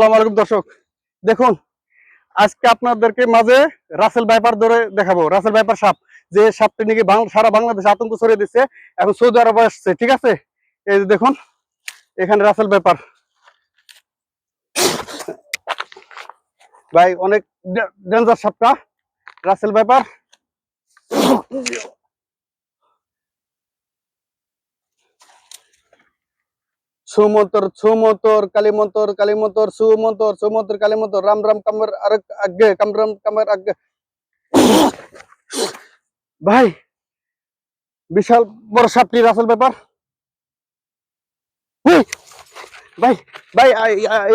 দর্শক। দেখুন, আজকে আপনাদেরকে মাঝে রাসেল ভাইপার ধরে দেখাবো। রাসেল ভাইপার সাপ। যে সাপটি নাকি সারা বাংলাদেশে আতঙ্ক ছড়িয়ে দিচ্ছে, এখন সৌদি আরবে আসছে, ঠিক আছে? এই যে দেখুন, এখানে রাসেল ভাইপার ভাই, অনেক ডেঞ্জার সাপটা রাসেল ভাইপার সুমন্তর সুমন্তর, কালীমন্তর কালীমন্তর, সুমন্তর সুমন্তর, কালীমন্তর, রাম রাম কামর আরেক আগে কাম রাম কামর আগে। ভাই, বিশাল বড় সাপটি রাসেল ব্যাপার। ভাই ভাই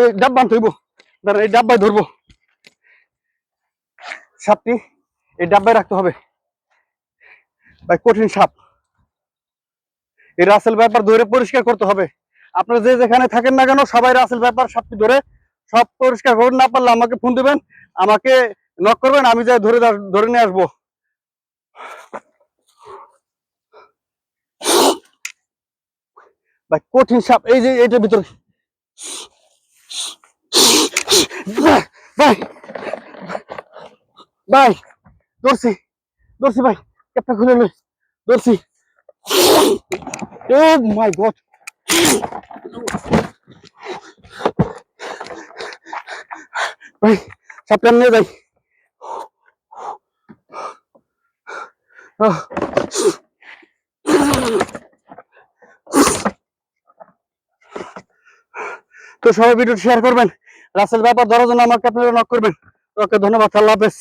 এই ডাব্বা ধরবো এই ডাব্বায় ধরবো। সাপটি এই ডাব্বায় রাখতে হবে। ভাই, কঠিন সাপ। এই রাসেল ব্যাপার ধরে পরিষ্কার করতে হবে। আপনারা যে যেখানে থাকেন না কেন, সবাই রাসেল ব্যাপার সাপটি ধরে সব পরিষ্কার করুন, না পারলে আমাকে ফোন দিবেন, আমাকে নক করবেন, আমি যাই ধরে ধরে নিয়ে আসব। ভাই, কঠিন সাপ, এই যে এইটার ভিতরে। ভাই ভাই, ধরছি ধরছি ভাই, ক্যাপটা খুলে লই ধরছি। ও মাই গড ভাই নিয়ে যাই তো সবাই ভিডিও শেয়ার করবেন। রাসেল ব্যাপার ধরার জন্য আমাকে আপনারা নক করবেন। ওকে, ধন্যবাদ, আল্লাহ হাফেজ।